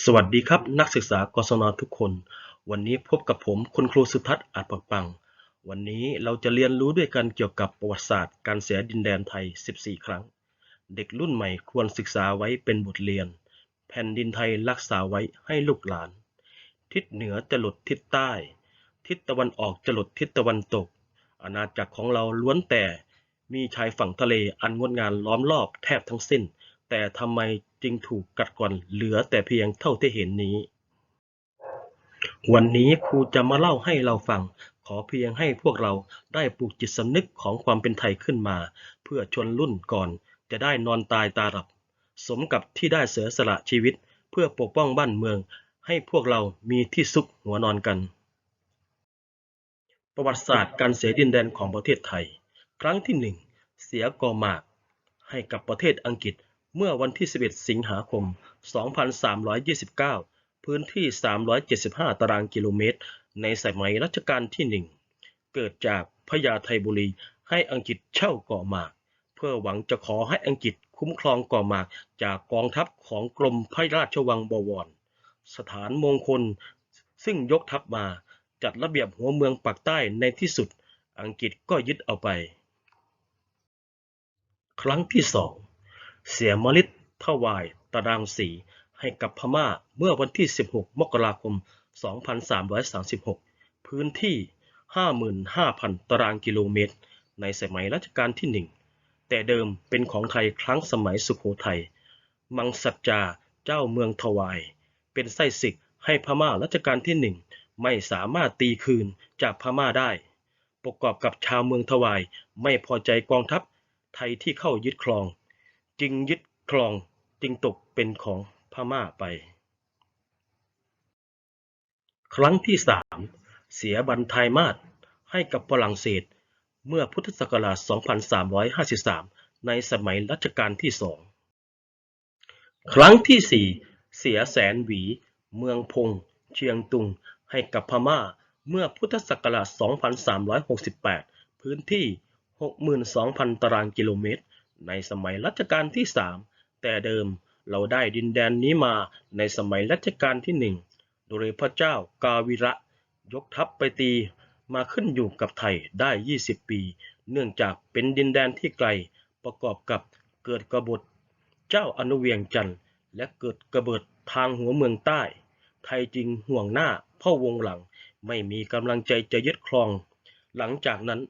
สวัสดีครับนักศึกษากศนทุกคน วันนี้พบกับผมคุณครูสุทัศน์อาจปังปัง วันนี้เราจะเรียนรู้ด้วยกันเกี่ยวกับประวัติศาสตร์การเสียดินแดนไทย 14 ครั้ง เด็กรุ่นใหม่ควรศึกษาไว้เป็นบทเรียน แผ่นดินไทยรักษาไว้ให้ลูกหลาน ทิศเหนือจะหลดทิศใต้ ทิศตะวันออกจะหลดทิศตะวันตก อาณาจักรของเราล้วนแต่มีชายฝั่งทะเลอันงดงามล้อมรอบแทบทั้งสิ้น แต่ทำไมจึงถูกกัดกร่อนเหลือแต่เพียงเท่าที่เห็นนี้ วันนี้ครูจะมาเล่าให้เราฟัง ขอเพียงให้พวกเราได้ปลูกจิตสำนึกของความเป็นไทยขึ้นมา เพื่อชนรุ่นก่อนจะได้นอนตายตาหลับ สมกับที่ได้เสียสละชีวิต เพื่อปกป้องบ้านเมือง ให้พวกเรามีที่ซุกหัวนอนกัน ประวัติศาสตร์การเสียดินแดนของประเทศไทย ครั้งที่หนึ่งเสียกอมากให้กับประเทศอังกฤษ เมื่อวันที่ 11 สิงหาคม 2329 พื้นที่ 375 ตารางกิโลเมตร ในสมัยรัชกาลที่หนึ่งเกิดจากพญาไทบุรีให้อังกฤษเช่าเกาะหมาก เพื่อหวังจะขอให้อังกฤษคุ้มครองเกาะหมากจากกองทัพของกรมพระราชวังบวร สถานมงคลซึ่งยกทัพมาจัดระเบียบหัวเมืองปากใต้ในที่สุด อังกฤษก็ยึดเอาไป ครั้งที่สอง เสียมลิตถวายตารางสีให้กับพม่าเมื่อวันที่ 16 มกราคม 2336 พื้นที่ 55,000 ตารางกิโลเมตร ในสมัยรัชกาลที่หนึ่งแต่เดิมเป็นของไทยครั้งสมัยสุโขทัย มังสัจจาเจ้าเมืองถวาย เป็นไส้ศึกให้พม่ารัชกาลที่หนึ่งไม่สามารถตีคืนจากพม่าได้ ประกอบกับชาวเมืองถวายไม่พอใจกองทัพไทยที่เข้ายึดครอง จึงยึดครองจึงตกเป็นของพม่าไป ครั้งที่สามเสียบันทายมาศให้กับฝรั่งเศสเมื่อพุทธศักราช 2353 ในสมัยรัชกาลที่สอง ครั้งที่สี่เสียแสนหวี เมืองพง เชียงตุง ให้กับพม่าเมื่อพุทธศักราช 2368 พื้นที่ 62,000 ตารางกิโลเมตร ในสมัยรัชกาลที่ 3 แต่เดิมเราได้ดินแดนนี้มาในสมัยรัชกาลที่หนึ่งโดยพระเจ้ากาวิระ ยกทัพไปตีมาขึ้นอยู่กับไทยได้ 20 ปี เนื่องจากเป็นดินแดนที่ไกล ประกอบกับเกิดกบฏเจ้าอนุเวียงจันทร์ และเกิดกระเบฏทางหัวเมืองใต้ ไทยจึงห่วงหน้าพ่อวงหลังไม่มีกำลังใจจะยึดครอง หลังจากนั้น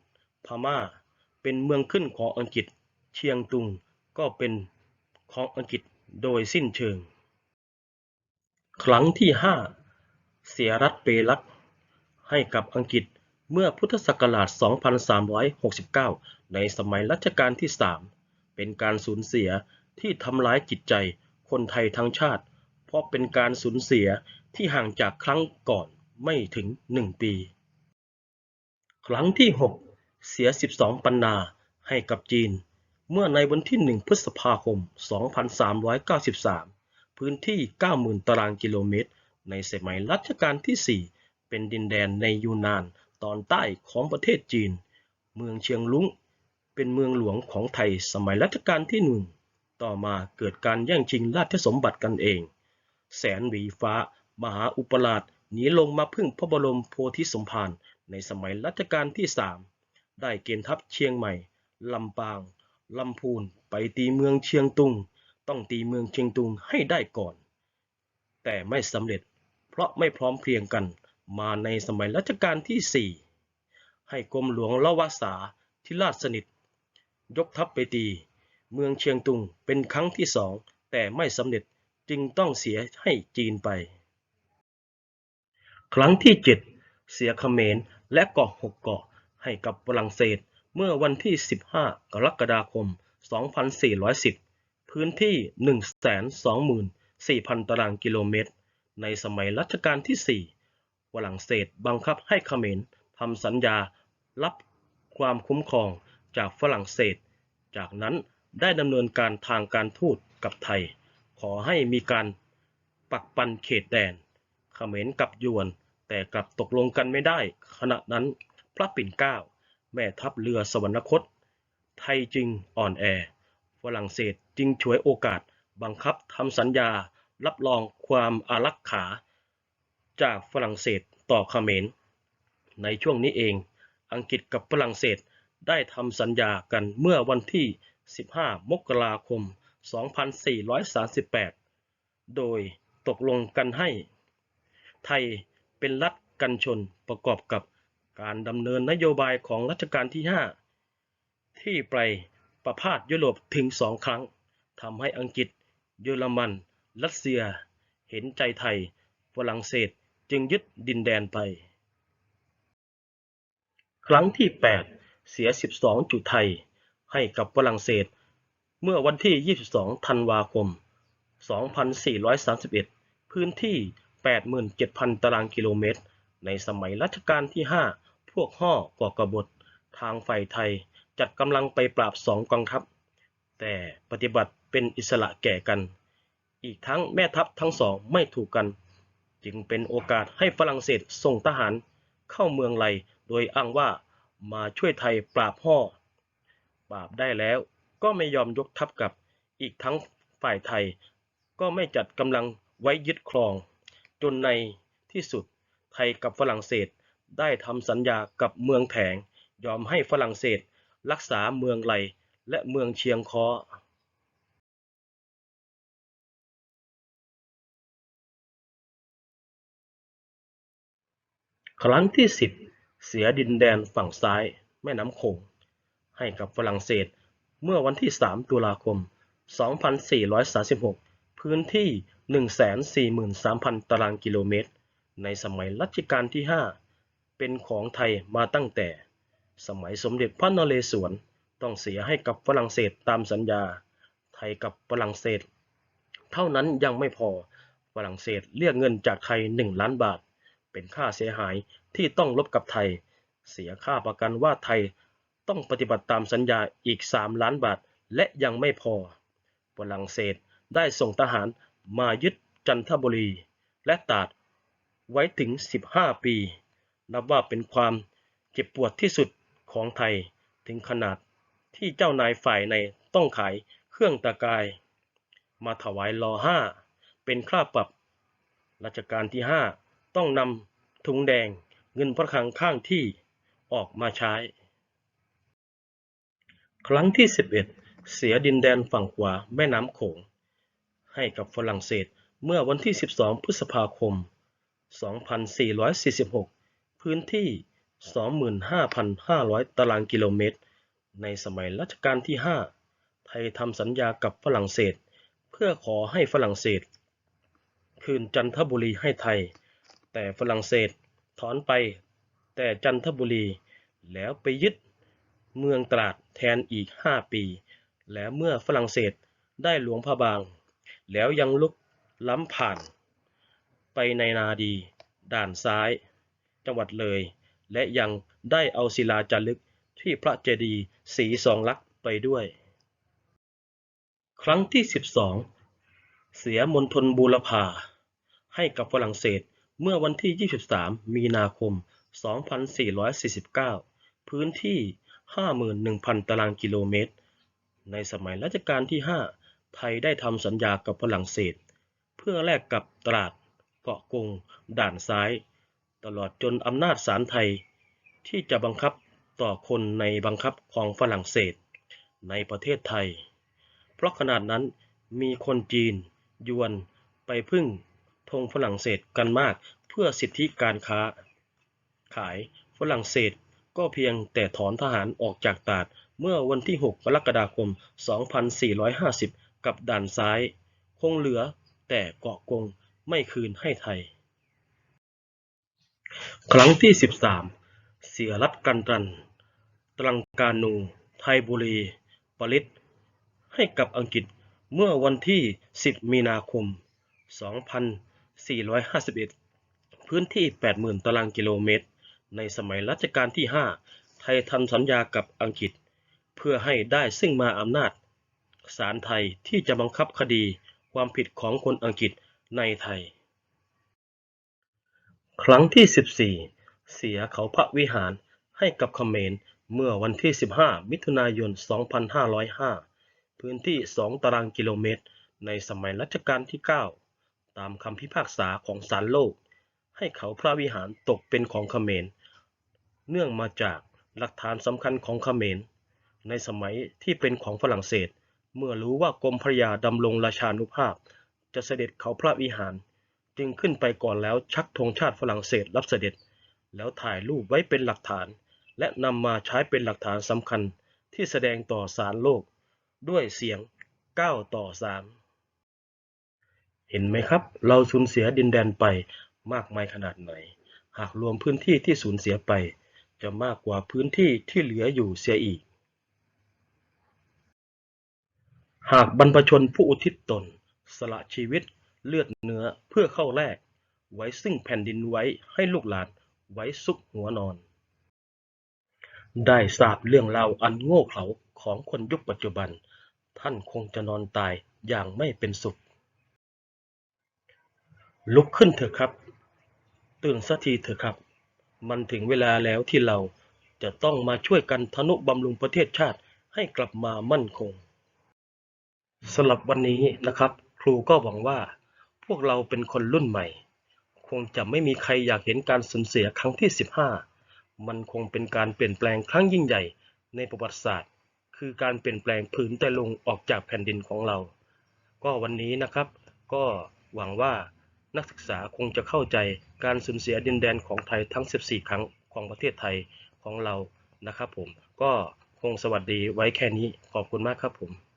พม่าเป็นเมืองขึ้นของอังกฤษ เชียงตุงก็เป็นของอังกฤษโดยสิ้นเชิง ครั้งที่ 5 เสียรัฐเปรักให้กับอังกฤษเมื่อพุทธศักราช 2369 ในสมัยรัชกาลที่ 3 เป็นการสูญเสียที่ทำร้ายจิตใจคนไทยทั้งชาติ เพราะเป็นการสูญเสียที่ห่างจากครั้งก่อนไม่ถึง 1 ปี ครั้งที่ 6 เสีย 12 ปันนาให้กับจีน เมื่อในวันที่ 1 พฤษภาคม 2393 พื้นที่ 90,000 ตารางกิโลเมตร ในสมัยรัชกาลที่ 4 เป็นดินแดนในยูนานตอนใต้ของประเทศจีน เมืองเชียงลุงเป็นเมืองหลวงของไทยสมัยรัชกาลที่หนึ่ง ต่อมาเกิดการแย่งชิงราชสมบัติกันเอง แสนหวีฟ้า มหาอุปราชหนีลงมาพึ่งพระบรมโพธิสมภารในสมัยรัชกาลที่สามได้เกณฑ์ทัพเชียงใหม่ ลำปาง ลำพูนไปตีเมืองเชียงตุง ต้องตีเมืองเชียงตุงให้ได้ก่อน แต่ไม่สำเร็จเพราะไม่พร้อมเพรียงกันมาในสมัยรัชกาลที่สี่ให้กรมหลวงละวะสาที่ราชสนิท ยกทัพไปตี เมืองเชียงตุงเป็นครั้งที่สองแต่ไม่สำเร็จจึงต้องเสียให้จีนไป ครั้งที่ 7 เสียเขมรและเกาะหกเกาะให้กับฝรั่งเศส เมื่อวันที่ 15 กรกฎาคม 2410 พื้นที่ 124,000 ตารางกิโลเมตร ในสมัยรัชกาลที่ 4 ฝรั่งเศสบังคับให้เขมรทำสัญญารับความคุ้มครองจากฝรั่งเศส จากนั้นได้ดำเนินการทางการทูตกับไทย ขอให้มีการปักปันเขตแดน เขมรกับยวน แต่กลับตกลงกันไม่ได้ ขณะนั้นพระปิ่นเกล้า แม่ทัพเรือสวรรคต ไทยจึงอ่อนแอ ฝรั่งเศสจึงฉวยโอกาสบังคับทำสัญญารับรองความอารักขา จากฝรั่งเศสต่อเขมร ในช่วงนี้เองอังกฤษกับฝรั่งเศสได้ทำสัญญากันเมื่อวันที่ 15 มกราคม 2438 โดยตกลงกันให้ ไทยเป็นรัฐกันชนประกอบกับ การดำเนินนโยบายของรัชกาลที่ 5 ที่ไปประพาสยุโรปถึงสองครั้งทำให้อังกฤษ เยอรมัน รัสเซีย เห็นใจไทย ฝรั่งเศสจึงยึดดินแดนไป ครั้งที่ 8 เสีย 12 จุดไทย ให้กับฝรั่งเศส เมื่อวันที่ 22 ธันวาคม 2431 พื้นที่ 87,000 ตารางกิโลเมตร ในสมัยรัชกาลที่ 5 พวกห่อก่อกบฏทางฝ่ายไทยจัดกำลังไปปราบสองกองทัพ แต่ปฏิบัติเป็นอิสระแก่กัน อีกทั้งแม่ทัพทั้งสองไม่ถูกกัน จึงเป็นโอกาสให้ฝรั่งเศสส่งทหารเข้าเมืองไลโดยอ้างว่ามาช่วยไทยปราบห่อปราบได้แล้วก็ไม่ยอมยกทัพกลับ อีกทั้งฝ่ายไทยก็ไม่จัดกำลังไว้ยึดครอง จนในที่สุดไทยกับฝรั่งเศส ได้ทำสัญญากับเมืองแถง ยอมให้ฝรั่งเศส รักษาเมืองไลและเมืองเชียงคอครั้งที่ 10 เสียดินแดนฝั่งซ้ายแม่น้ำโขงให้กับฝรั่งเศสเมื่อวันที่ 3 ตุลาคม 2436 พื้นที่ 143,000 ตารางกิโลเมตร ในสมัยรัชกาลที่ 5 เป็นของไทยมาตั้งแต่ สมัยสมเด็จพระนเรศวรต้องเสียให้กับฝรั่งเศสตามสัญญา ไทยกับฝรั่งเศส เท่านั้นยังไม่พอฝรั่งเศสเรียกเงินจากไทย 1 ล้านบาท เป็นค่าเสียหายที่ต้องลบกับไทย เสียค่าประกันว่าไทยต้องปฏิบัติตามสัญญาอีก 3 ล้านบาท และยังไม่พอฝรั่งเศสได้ส่งทหารมายึดจันทบุรี และตาดไว้ถึง 15 ปี นับว่าเป็นความเจ็บปวดที่สุดของไทยถึงขนาดที่เจ้านายฝ่ายในต้องขายเครื่องตะกาย มาถวายรอห้าเป็นค่าปรับรัชกาลที่ 5 ต้องนำถุงแดงเงินพระคลังข้างที่ออกมาใช้ ครั้งที่ 11 เสียดินแดนฝั่งขวาแม่น้ำโขง ให้กับฝรั่งเศสเมื่อวันที่ 12 พฤษภาคม 2446 พื้นที่ 25,500 ตารางกิโลเมตร ในสมัยรัชกาลที่ 5 ไทยทำสัญญากับฝรั่งเศส เพื่อขอให้ฝรั่งเศส คืนจันทบุรีให้ไทย แต่ฝรั่งเศสถอนไป แต่จันทบุรี แล้วไปยึดเมืองตราดแทนอีก 5 ปี และเมื่อฝรั่งเศสได้หลวงพระบาง แล้วยังลุกล้ำผ่าน ไปในนาดี ด่านซ้าย จังหวัดเลย และยังได้เอาศิลาจารึกที่พระเจดีย์สีสองลักษ์ไปด้วย ครั้งที่ 12 เสียมณฑลบูรพา ให้กับฝรั่งเศสเมื่อวันที่ 23 มีนาคม 2449 พื้นที่ 51,000 ตารางกิโลเมตร ในสมัยรัชกาลที่ 5 ไทยได้ทำสัญญากับฝรั่งเศส เพื่อแลกกับตราดเกาะกง ด่านซ้าย ตลอดจนอำนาจศาลไทยที่จะบังคับต่อคนในบังคับของฝรั่งเศส ในประเทศไทย เพราะขนาดนั้นมีคนจีน ยวนไปพึ่งธงฝรั่งเศสกันมากเพื่อสิทธิการค้า ขายฝรั่งเศสก็เพียงแต่ถอนทหารออกจากตาดเมื่อวันที่ 6 กรกฎาคม 2450 กับด่านซ้าย คงเหลือแต่เกาะกงไม่คืนให้ไทย ครั้งที่ 13 เสียรัดกันตรัน ตรังกานู ไทยบุรี ปริต ให้กับอังกฤษเมื่อวันที่ 10 มีนาคม 2451 พื้นที่ 80,000 ตารางกิโลเมตร ในสมัยรัชกาลที่ 5 ไทยทำสัญญากับอังกฤษ เพื่อให้ได้ซึ่งมาอำนาจศาลไทยที่จะบังคับคดีความผิดของคนอังกฤษในไทย ครั้งที่ 14 เสียเขาพระวิหารให้กับเขมรเมื่อวันที่ 15 มิถุนายน 2505 พื้นที่ 2 ตารางกิโลเมตร ในสมัยรัชกาลที่ 9 ตามคำพิพากษาของศาลโลก ให้เขาพระวิหารตกเป็นของเขมร เนื่องมาจากหลักฐานสำคัญของเขมร ในสมัยที่เป็นของฝรั่งเศส เมื่อรู้ว่ากรมพระยาดำรงราชานุภาพ จะเสด็จเขาพระวิหาร จึงขึ้นไปก่อนแล้วชักธงชาติฝรั่งเศสรับเสด็จ แล้วถ่ายรูปไว้เป็นหลักฐาน และนำมาใช้เป็นหลักฐานสำคัญที่แสดงต่อสารโลก ด้วยเสียง 9 ต่อ 3 เห็นไหมครับ เราสูญเสียดินแดนไปมากมายขนาดไหน หากรวมพื้นที่ที่สูญเสียไป จะมากกว่าพื้นที่ที่เหลืออยู่เสียอีก หากบรรพชนผู้อุทิศตน สละชีวิต เลือดเนื้อเพื่อเข้าแลกไว้ซึ่งแผ่นดินไว้ให้ลูกหลานไว้ซุกหัวนอน ได้ทราบเรื่องราวอันโง่เขลาของคนยุคปัจจุบัน ท่านคงจะนอนตายอย่างไม่เป็นสุข ลุกขึ้นเถอะครับ ตื่นสักทีเถอะครับ มันถึงเวลาแล้วที่เราจะต้องมาช่วยกันทนุบำรุงประเทศชาติให้กลับมามั่นคงสำหรับวันนี้นะครับ ครูก็หวังว่า พวกเราเป็นคนรุ่นใหม่ คงจะไม่มีใครอยากเห็นการสูญเสียครั้งที่ 15 มันคงเป็นการเปลี่ยนแปลงครั้งยิ่งใหญ่ในประวัติศาสตร์ คือการเปลี่ยนแปลงผืนแต่ลงออกจากแผ่นดินของเรา ก็วันนี้นะครับ ก็หวังว่านักศึกษาคงจะเข้าใจการสูญเสียดินแดนของไทยทั้ง 14 ครั้งของประเทศไทยของเรานะครับผมก็คงสวัสดีไว้แค่นี้ขอบคุณมากครับผม